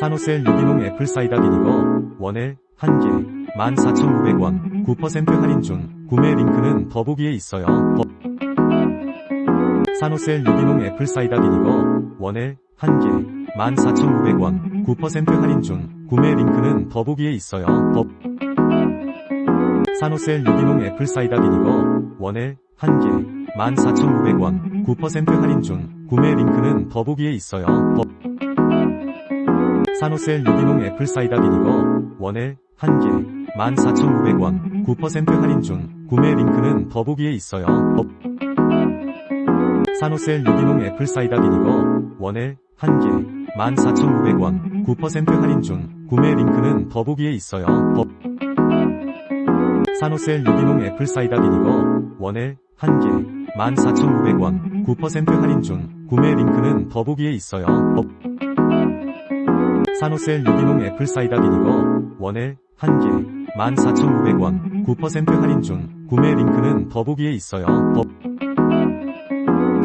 산호셀 유기농 애플 사이다 비니거 원에 1개 14,900원 9% 할인 중 구매 링크는 더보기에 있어요. 더- 산호셀 유기농 애플 사이다 비니거 원에 1개 14,900원 9% 할인 중 구매 링크는 더보기에 있어요. 더- 산호셀 유기농 애플사이다 비니거 원에 1개 14,900원 9% 할인 중 구매 링크는 더보기에 있어요. 더- 산호셀 유기농 애플 사이다 비니거 원에 1개 14,900원 9% 할인 중 구매 링크는 더보기에 있어요. 더- 산호셀 유기농 애플 사이다 비니거 원에 1개 14,900원 9% 할인 중 구매 링크는 더보기에 있어요. 더- 산호셀 유기농 애플 사이다 비니거 원에 1개 14,900원 9% 할인 중 구매 링크는 더보기에 있어요. 더- 산호셀 유기농 애플 사이다 비니거 원에 1개 14,900원 9% 할인 중 구매 링크는 더보기에 있어요. 더-